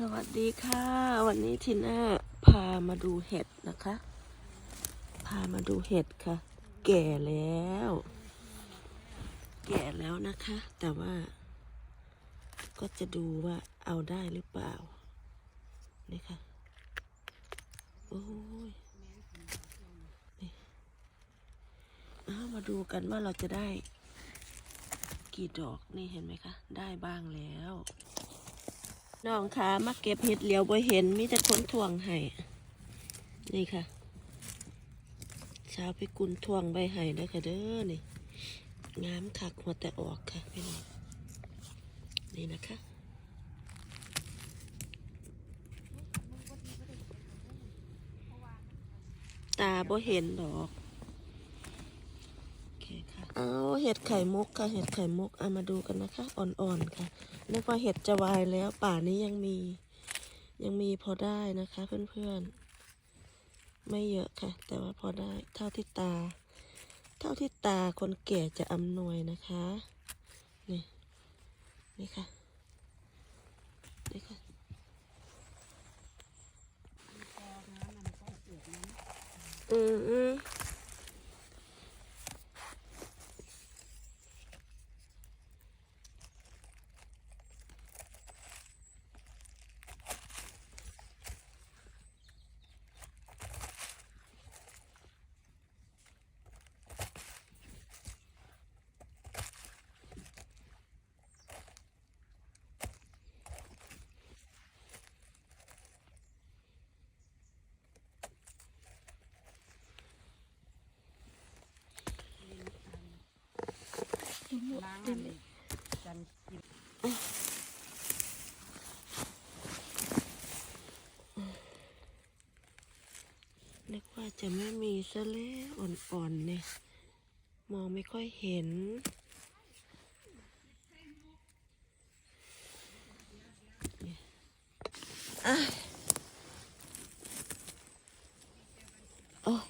สวัสดีค่ะ วันนี้ทีน่าพามาดูเห็ดนะคะ พามาดูเห็ดค่ะ แก่แล้ว แก่แล้วนะคะ แต่ว่า ก็จะดูว่าเอาได้หรือเปล่านี่ค่ะโอ้ยนี่เอามาดูกันว่าเราจะได้ กี่ดอกนี่เห็นไหมคะ ได้บ้างแล้ว น้องคะมาเก็บเห็ดเหลียวบ่เห็นมีแต่คนทวงให้นี่ค่ะชาวพิกุลทวงใบไห้นะคะเด้อนี่งามคักหัวแต่ออกค่ะพี่น้องนี่นะคะตาบ่เห็นดอกโอ เคค่ะเอาเห็ดไข่มุกค่ะ เห็ดไข่มุกเอามาดูกันนะคะ อ่อนๆค่ะนึกว่าเห็ดจะวายแล้วป่านี้ยังมี ยังมีพอได้นะคะ เพื่อนๆ ไม่เยอะค่ะ แต่ว่าพอได้เท่าที่ตา เท่าที่ตาคนแก่จะอำนวยนะคะ นี่ นี่ค่ะ นี่ค่ะอืม ล้างอันนี้จันกินนึกว่าจะไม่มีซะแล้วอ่อนๆเนี่ย มองไม่ค่อยเห็น อะโอ้ย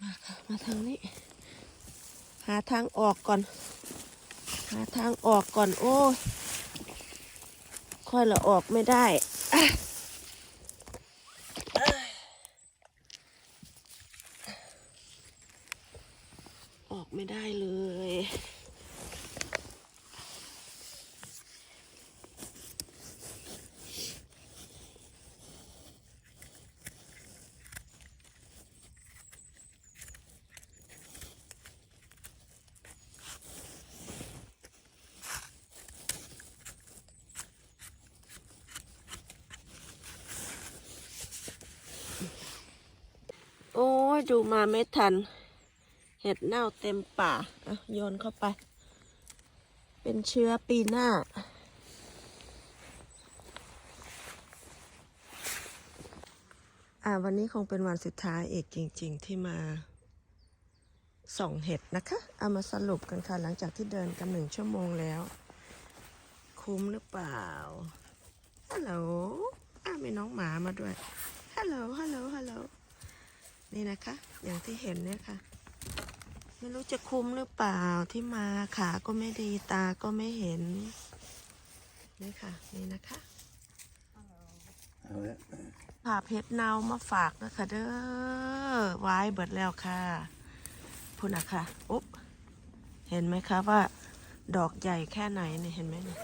มาค่ะ มาทางนี้ หาทางออ ก่อน หาทางออกก่อน โอ้ยค่อยละออกไม่ได้ออกไม่ได้เลย โอ้ ยดูมาไม่ทัน เห็ดเน่าเต็มป่าอะโยนเข้าไป เป็นเชื้อปีหน้า อ่าวันนี้คงเป็นวันสุดท้ายอีกจริง ๆ ที่มาส่องเห็ดนะคะ เอามาสรุปกันค่ะ หลังจากที่เดินกันหนึ่งชั่วโมงแล้ว คุ้มหรือเปล่า ฮัลโหลอ้ามีน้องหมามาด้วย ฮัลโหล ฮัลโหล ฮัลโหล นี่นะคะ อย่างที่เห็นเนี่ยค่ะ ไม่รู้จะคุ้มหรือเปล่าที่มาขาก็ไม่ดีตาก็ไม่เห็นนี่ค่ะ นี่นะคะเอาละผ่าเพชรเนามาฝากนะคะเด้อไว้เบิดแล้วค่ะพุ่นนะค่ะอุ๊บเห็นไหมคะว่า ดอกใหญ่แค่ไหนนี่เห็นไหมนี่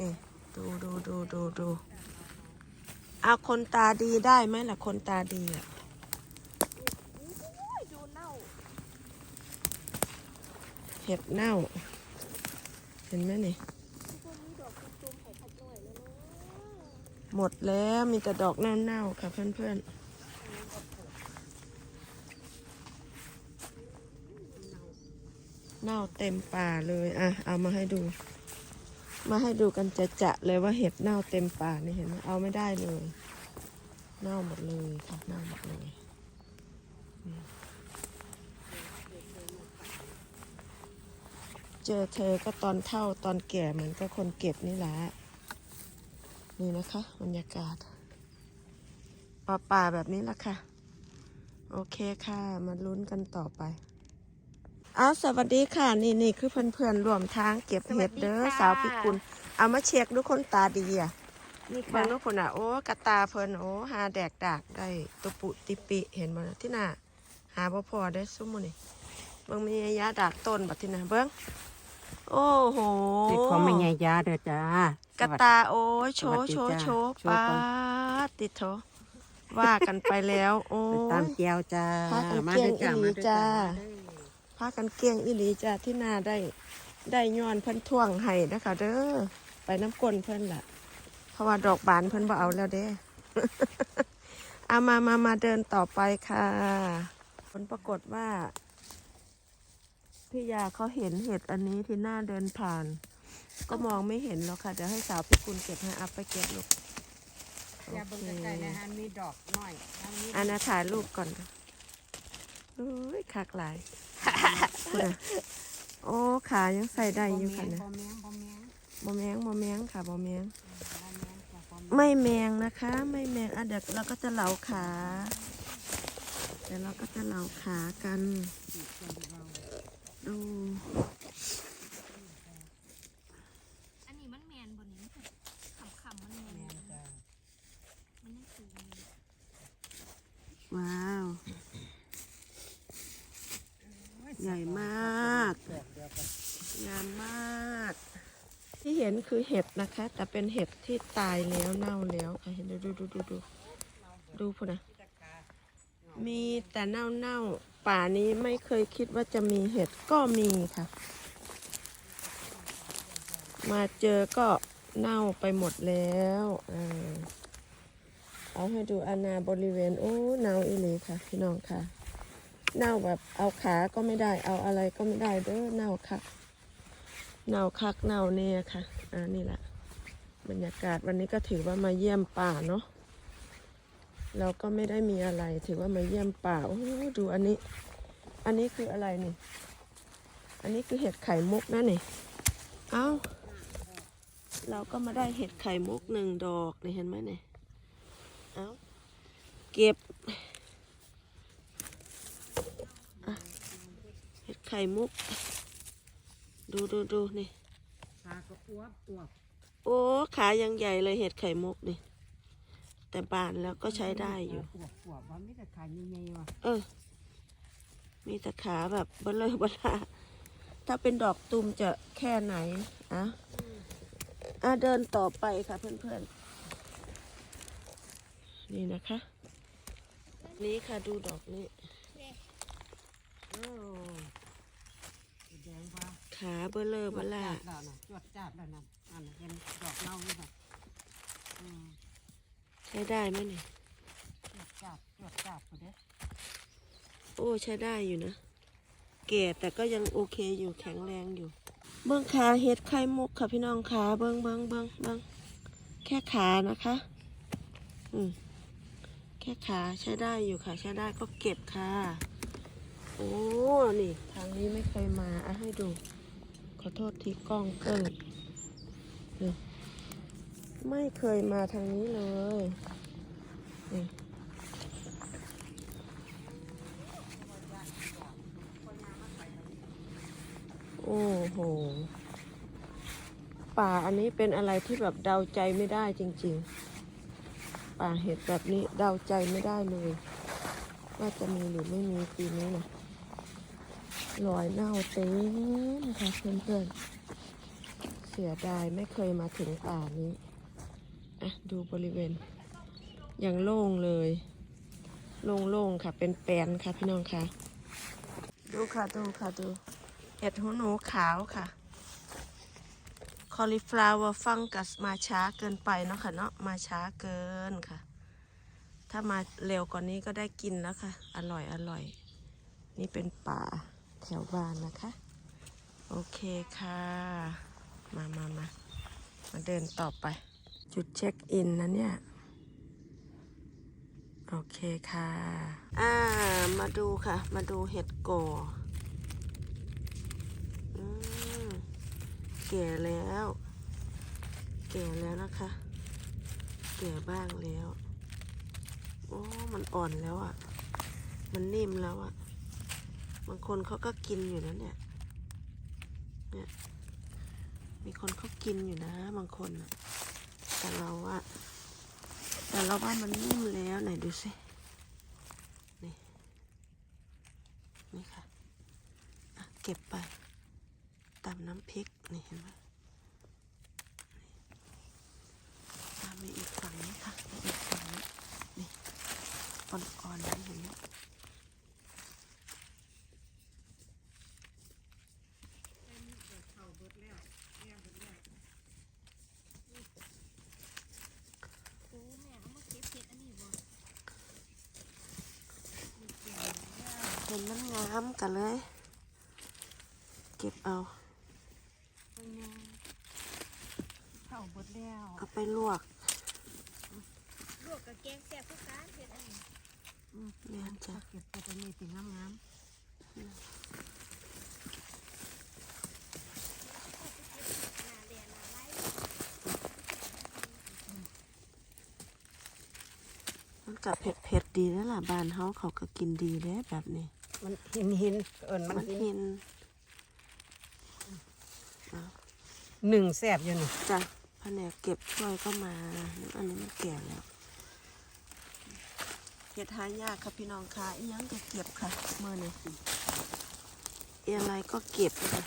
นี่ดูดูดูดูดูเอาคนตาดีได้ไหมล่ะคนตาดีอะ ดูเน่า เห็ดเน่า เห็นไหมนี่พวกนี้ดอกจุ่มๆไข่ผัดหน่อยหมดแล้วมีแต่ดอกเน่าๆค่ะเพื่อนๆเน่าเต็มป่าเลยอะเอามาให้ดู มาให้ดูกันจะจะๆเลยว่าเห็ดเน่าเต็มป่านี่เห็นไหมเอาไม่ได้เลย เน่าหมดเลยค่ะเน่าหมดเลย เจอเธอก็ตอนเท่าตอนแก่เหมือนกับคนเก็บนี่แหละ นี่นะคะบรรยากาศป่าป่าๆแบบนี้ละค่ะ โอเคค่ะ มาลุ้นกันต่อไปอ้าวสวัสดีค่ะ นี่นี่คือเพื่อนเพื่อนๆรวมทางเก็บเห็ดเด้อสวัสดีค่ะสาวพิกุล เอามาเช็คดูคนตาดีอะนี่บาค่ะงลูกคนอะโอ้กระตาเพิ่นโอ้หาแดกดากได้ตุปุติปิเห็นบ่ล่ะที่น่ะหาบ่พอได้อซุ่มมื้อนี่เบิ่งมียาดากต้นบัดที่น่ะเบิ่ง โอ้โหเด็กของแม่ยายาเด้อจ้ากระตาโอ้ยโชว์สโชวัว์สดีจ้าโชว์โชว์ปาก่อนดติดโถว่ากันไปแล้ว โอ้ไปตามยแก้วจ้าพากันมาเก่งเด้อจ้าอีหลีมาเด้อจ้าจ้าพากันเก่งอีหลีจ้าที่นาได้ ได้ย้อนเพิ่นท่วงให้นะคะเด้อไปน้ำกลนเพิ่นล่ะ เพราะว่าดอกบานเพิ่นบ่เอาแล้วเด้เอามามามาเดินต่อไปค่ะ ผลปรากฏว่า พี่ยาเขาเห็นเห็ดอันนี้ที่หน้าเดินผ่าน ก็มองไม่เห็นหรอกค่ะเดี๋ยวให้สาวพิกุลเก็บให้อัพไปเก็บลูกอย่าเบิ่งใกลๆนะฮะมีดอกน้อยทางนี้อันนะถ่ายรูปก่อนโอ้ยคักหลายคุณน่ะโอ้ขายังใส่ได้อยู่ค่ะนะบ่แมงบ่แมงบอแมงบอแมงค่ะบอแมงบ่แมงจ้ะบ่แมงไม่แมงนะคะ ไม่แมงอะเดี๋ยวเราก็จะเหลาขาเดี๋ยวเราก็จะเหลาขากัน ดู อันนี้มันแมนบนนี้ขำขำๆมันแมนแมงจ้ามันยังสูงอยู่ว้าว ใหญ่มาก งามมาก ที่เห็นคือเห็ดนะคะ แต่เป็นเห็ดที่ตายแล้วเน่าแล้วค่ะเห็นดูดูดูดูดูดูพูดนะมีแต่เน่าเน่าๆ ป่านี้ไม่เคยคิดว่าจะมีเห็ดก็มีค่ะ มาเจอก็เน่าไปหมดแล้วอเอาให้ดูอาณาบริเวณ โอ้เน่าอีหลีค่ะ พี่น้องค่ะ เน่าแบบเอาขาก็ไม่ได้ เอาอะไรก็ไม่ได้เด้อเน่าคักเน่าคักเน่าเนี่ยค่ะ อ่านี่แหละ บรรยากาศวันนี้ก็ถือว่ามาเยี่ยมป่าเนาะ เราก็ไม่ได้มีอะไรถือว่ามาเยี่ยมป่าโอ้ดูอันนี้ อันนี้คืออะไรนี่ อันนี้คือเห็ดไข่มุกนะนี่ เอ้า เราก็มาได้เห็ดไข่มุกหนึ่งดอกนี่เห็นไหมเนี่ยเอ้า เก็บอะเห็ดไข่มุก ดูดูดูนี่ขาก็อ้วบอ้วบโอ้ ขายังใหญ่เลยเห็ดไข่มุกนี่ แต่บานแล้วก็ใช้ได้อยู่อ้วบอ้วบว่ามีแต่ขาใหญ่ๆว่ะเออ มีแต่ขาแบบเบลเลอเบลาถ้าเป็นดอกตูมจะแค่ไหนอะอะเดินต่อไปค่ะเพื่อนๆ นี่นะคะ นี่ค่ะดูดอกนี้โอ้แดงว่าขาเบลเลอเบลาจวดจ้าดแล้วนะจวดจ้าดแล้วนะอันนั้เห็นดอกเน่าอยู่น่ะอืม ช้ได้ไหมเนี่ยจวดจ้าดจวดจ้าดพุ่นเด้อโอ้ใช้ได้อยู่นะแก่แต่ก็ยังโอเคอยู่แข็งแรงอยู่ เบิ้องขาเห็ดไข่มุกค่ะพี่น้องขาเบิ้องเบิ้องเบิ้องเบิ้องแค่ขานะคะ อืมแค่ขาใช้ได้อยู่ค่ะ ใช้ได้ก็เก็บค่ะ โอ้นี่ ทางนี้ไม่เคยมาอะให้ดู ขอโทษที่กล้องเกินนี่ ไม่เคยมาทางนี้เลยโอ้โห ป่าอันนี้เป็นอะไรที่แบบเดาใจไม่ได้จริง ๆ ป่าเห็ดแบบนี้เดาใจไม่ได้เลย ว่าจะมีหรือไม่มีปีนี้นะรอยเน่าเต็มค่ะเพื่อนๆเสียดายไม่เคยมาถึงป่านี้ะดูบริเวณอย่างโล่งเลย โล่งๆค่ะ เป็นแปลนค่ะพี่น้องค่ะ ดูค่ะดูค่ะดู เห็ดหูหนูขาวค่ะ cauliflower fungus มาช้าเกินไปเนาะค่ะเนาะมาช้าเกินค่ะ ถ้ามาเร็วกว่านี้ก็ได้กินแล้วค่ะ อร่อยอร่อย นี่เป็นป่าแถวบ้านนะคะ โอเคค่ะ มามามามาเดินต่อไป จุดเช็คอินนะเนี่ย โอเคค่ะ อ่า มาดูค่ะ มาดูเห็ดก่อแก่แล้ว แก่แล้วนะคะ แก่บ้างแล้ว โอ้ มันอ่อนแล้วอะ่ะ มันนิ่มแล้วอะ่ะ บางคนเขาก็กินอยู่นะเนี่ย เนี่ย มีคนเขากินอยู่นะ บางคนนะ แต่เราว่าแต่เราว่ามันนิ่มแล้วไหนดูสินี่นี่ค่ะะเก็บไปตำน้ำพริกนี่เห็นไหมตามไปอีกฝั่งนี้ค่ะอีกฝั่งนี้นี่อ่อนๆนั่นเห็นไหม โอ้แม่เอามาเก็บเห็ดอันนี้บ่ เห็นมันงามกันเลย เก็บเอาเป็นไงเข้าเบิดแล้วเอาไปลวก ลวกกับแกงแซ่บทุกการเห็ดอันนี้แม่นจ้ะเก็บไปตัวนี้ติงามหนาแดงหนาไล่มันกับเผ็ดเผ็ดๆดีแล้วล่ะ บ้านเฮาเขาก็กินดีแล้วแบบนี้ๆ มันหินหินเอิญมันมันหินหินหนึ่งแสบอยู่นี่จ้ะแผนกเก็บช่วยก็มา อันนี้มันแก่แล้วเห็ดหายากค่ะพี่น้องค่ะอีหยังก็เก็บค่ะเมื่อนี้อีอะไรก็เก็บค่ะ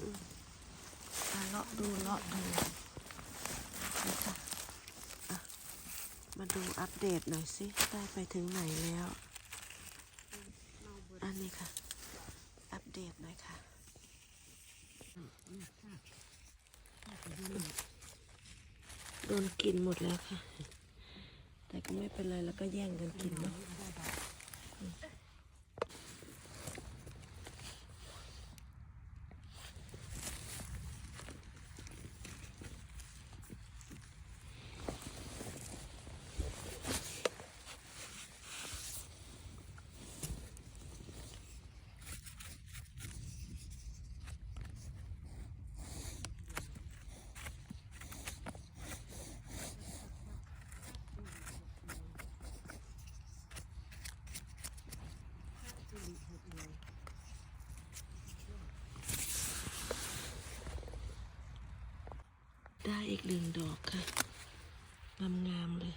อืมอะเลาะดูเลาะดูนี่ค่ะอะมาดูอัป เดตหน่อยสิ ได้ไปถึงไหนแล้ว อันนี้ค่ะ อัปเดตหน่อยค่ะโดนกินหมดแล้วค่ะ แต่ก็ไม่เป็นไรแล้วก็แย่งกันกินเนาะ ได้อีกหนึ่งดอกค่ะงามๆเลย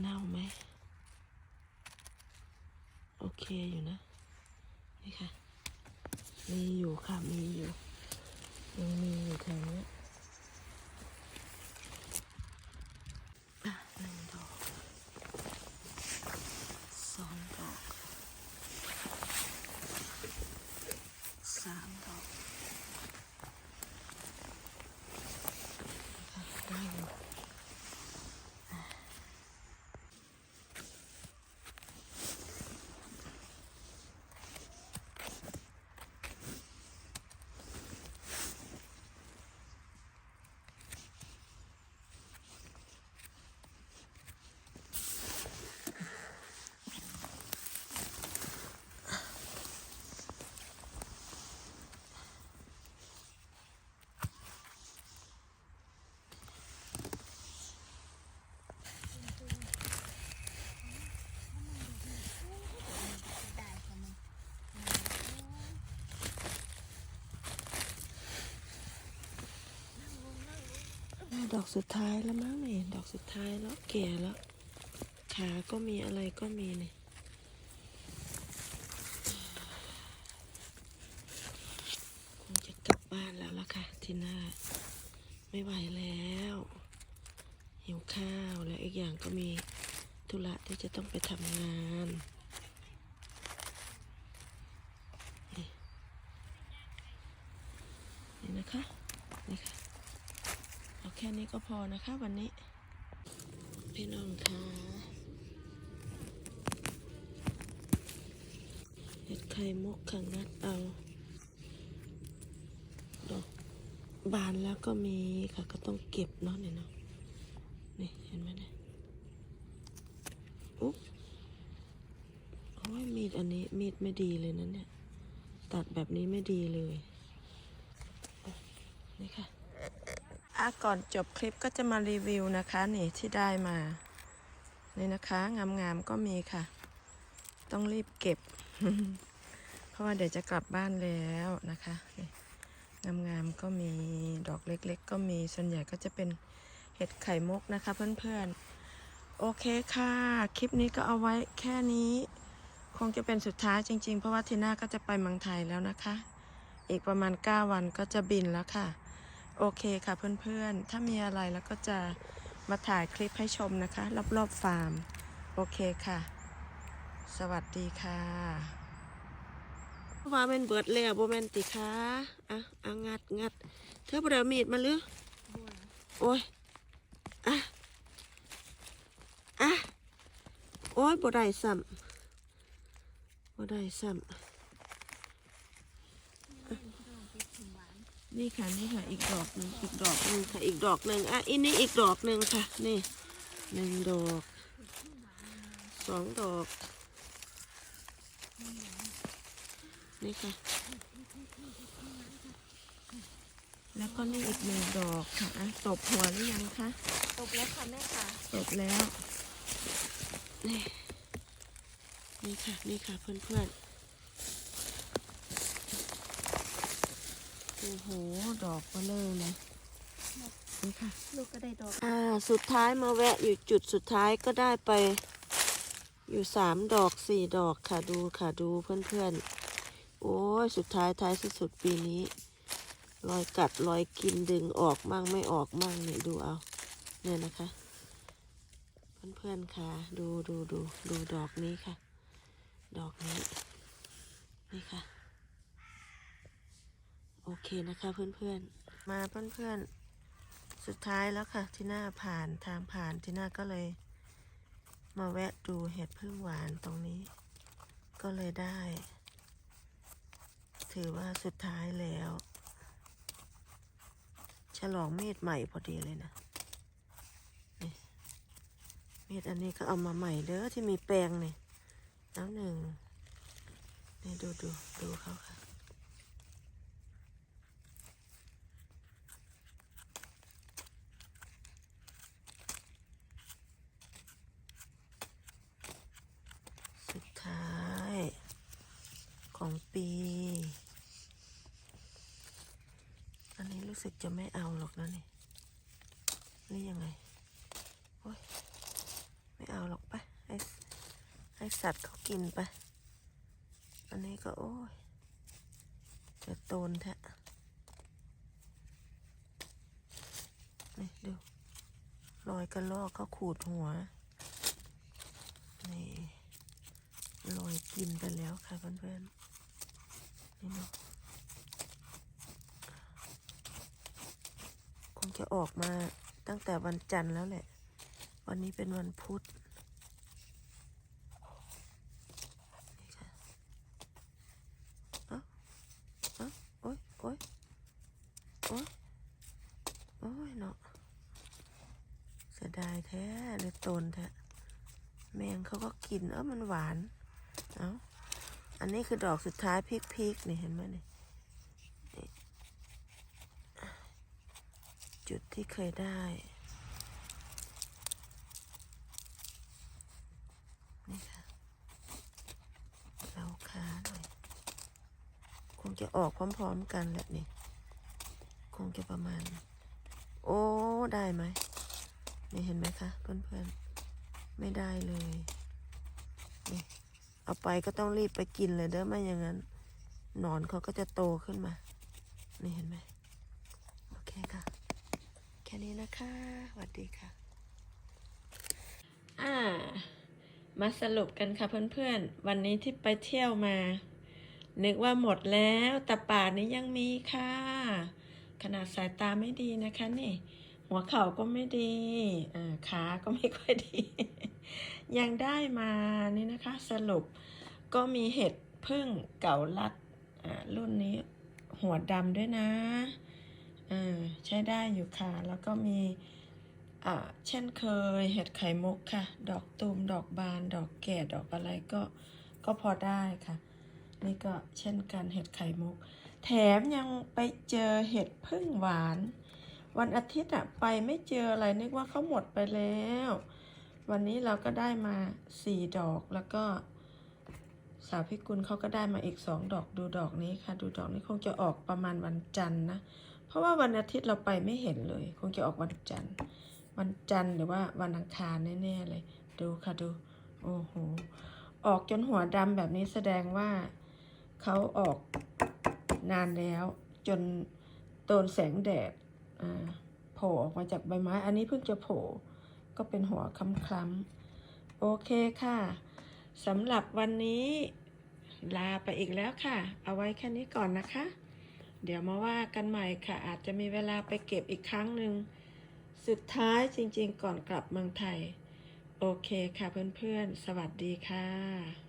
เน่าไหม โอเคอยู่นะ นี่ค่ะ มีอยู่ค่ะ มีอยู่ ยังมีอยู่แถวเนี้ยอะหนึ่งดอก สองดอก สามดอกค่ะได้อยู่ไดอกสุดท้ายแล้วมั้งนี่ดอกสุดท้ายแล้วแก่แล้ว ขาก็มีอะไรก็มีนี่คงจะกลับบ้านแล้วล่ะค่ะทีน่าไม่ไหวแล้ว หิวข้าวแล้วอีกอย่างก็มีธุระที่จะต้องไปทำงานนี่นะคะ นี่ค่ะ เอาแค่นี้ก็พอนะคะวันนี้ พี่น้องคะเห็ดไข่มุกขังนัดเอาดอกบานแล้วก็มีค่ะก็ต้องเก็บเนาะเนี่ยเนาะนี่เห็นไหมเนี่ยอุ๊บโอ้ยมีดอันนี้มีดไม่ดีเลยนะเนี่ย ตัดแบบนี้ไม่ดีเลย นี่ค่ะ ก่อนจบคลิปก็จะมารีวิวนะคะนี่ที่ได้มานี่นะคะงามๆก็มีค่ะ ต้องรีบเก็บ เพราะว่าเดี๋ยวจะกลับบ้านแล้วนะคะนี่งามๆก็มีดอกเล็กๆ ก็มีส่วนใหญ่ก็จะเป็นเห็ดไข่มุกนะคะเพื่อนๆ โอเคค่ะ คลิปนี้ก็เอาไว้แค่นี้ คงจะเป็นสุดท้ายจริงๆ เพราะว่าทีน่าก็จะไปเมืองไทยแล้วนะคะ อีกประมาณ 9 วันก็จะบินแล้วค่ะ โอเคค่ะเพื่อนๆ ถ้ามีอะไรแล้วก็จะมาถ่ายคลิปให้ชมนะคะ รอบๆฟาร์ม โอเคค่ะ สวัสดีค่ะว่าเป็นเบิดแล้วโบแมนติค่ะอะอะงัดงัดเธอบ่ได้เอามีดมาหรือโอ้ยอะอะโอ้ยบ่ได้ซ้ำบ่ได้ซ้ำ นี่ค่ะนี่ค่ะ อีกดอกหนึ่งอีกดอกหนึ่งค่ะ อีกดอกหนึ่งอะอันนี้อีกดอกหนึ่งค่ะ นี่หนึ่งดอกสองดอก นี่ค่ะ แล้วก็นี่อีกหนึ่งดอกค่ะอะตบหัวหรือยังคะตบแล้วค่ะแม่ค่ะตบแล้ว นี่นี่ค่ะ นี่ค่ะเพื่อนๆ โอ้โห ดอกเบลอเลยนี่ค่ะ ลูกก็ได้ดอก อ่า สุดท้ายมาแวะอยู่จุดสุดท้ายก็ได้ไป อยู่สามดอกสี่ดอกค่ะดูค่ะดูเพื่อนๆ โอ้ยสุดท้ายท้ายสุดๆปีนี้ รอยกัดรอยกินดึงออกมั่งไม่ออกมั่งเนี่ยดูเอา เนี่ยนะคะ เพื่อนๆค่ะ ดูดูดูดูดอกนี้ค่ะ ดอกนี้ นี่ค่ะ โอเคนะคะเพื่อนๆ มาเพื่อนๆ สุดท้ายแล้วค่ะ ที่หน้าผ่านทางผ่านที่หน้าก็เลย มาแวะดูเห็ดพึ่งหวานตรงนี้ ก็เลยได้ ถือว่าสุดท้ายแล้ว ฉลองเมีดใหม่พอดีเลยนะนี่มีดอันนี้ก็เอามาใหม่เด้อที่มีแปรงนี่น้ำหนึ่งนี่ดูดูดูเขาค่ะ สุดท้าย ของปี อันนี้รู้สึกจะไม่เอาหรอกนะนี่นี่ยังไง โอ้ย ไม่เอาหรอกไปให้ให้สัตว์เขากินไปอันนี้ก็โอ้ยจะโตนแทะนี่ดูรอยกระลอกเขาขูดหัว นี่ลอยกินไปแล้วค่ะเพื่อนๆ นี่นะคงจะออกมาตั้งแต่วันจันทร์แล้วแหละ วันนี้เป็นวันพุธนี่ค่ะเอ้าเอ้าโอ๊ยโอ๊ยโอ๊ยโอ๊ยเนาะเสียดายแท้เลยตนแท้แมงเขาก็กินเออมันหวาน เอ้า อันนี้คือดอกสุดท้ายพริกๆนี่เห็นไหมนี่จุดที่เคยได้นี่ค่ะเราขาหน่อยคงจะออกพร้อมๆกันแหละนี่คงจะประมาณ โอ้ได้ไหมนี่เห็นไหมคะเพื่อนๆ ไม่ได้เลยนี่ เอาไปก็ต้องรีบไปกินเลยเด้อไม่อย่างนั้นหนอนเขาก็จะโตขึ้นมา นี่เห็นไหมโอเคค่ะ แค่นี้นะคะสวัสดีค่ะ อ่า มาสรุปกันค่ะเพื่อนๆ วันนี้ที่ไปเที่ยวมา นึกว่าหมดแล้วแต่ป่านี้ยังมีค่ะ ขนาดสายตาไม่ดีนะคะนี่ หัวเข่าก็ไม่ดีขาก็ไม่ค่อยดี ยังได้มานี่นะคะสรุปก็มีเห็ดพึ่งเก่าลัดรุ่นนี้หัวดำด้วยนะใช้ได้อยู่ค่ะ แล้วก็มีเช่นเคยเห็ดไข่มุกค่ะ ดอกตูมดอกบาน ดอกแก่ดอกอะไรก็ก็พอได้ค่ะ นี่ก็เช่นกันเห็ดไข่มุก แถมยังไปเจอเห็ดพึ่งหวาน วันอาทิตย์อะไปไม่เจออะไรนึกว่าเขาหมดไปแล้ว วันนี้เราก็ได้มาสี่ดอกแล้วก็สาวพิกุลเขาก็ได้มาอีกสองดอกดูดอกนี้ค่ะ ดูดอกนี้คงจะออกประมาณวันจันทร์นะเพราะว่าวันอาทิตย์เราไปไม่เห็นเลย คงจะออกวันจันทร์ วันจันทร์หรือว่าวันอังคารแน่ๆเลย ดูค่ะดูโอ้โหออกจนหัวดำแบบนี้แสดงว่าเขาออกนานแล้ว จนโดนแสงแดด โผล่ออกมาจากใบไม้ อันนี้เพิ่งจะโผล่ก็เป็นหัวคล้ำๆ โอเคค่ะสำหรับวันนี้ลาไปอีกแล้วค่ะ เอาไว้แค่นี้ก่อนนะคะ เดี๋ยวมาว่ากันใหม่ค่ะ อาจจะมีเวลาไปเก็บอีกครั้งหนึ่ง สุดท้ายจริงๆก่อนกลับเมืองไทย โอเคค่ะเพื่อนๆ สวัสดีค่ะ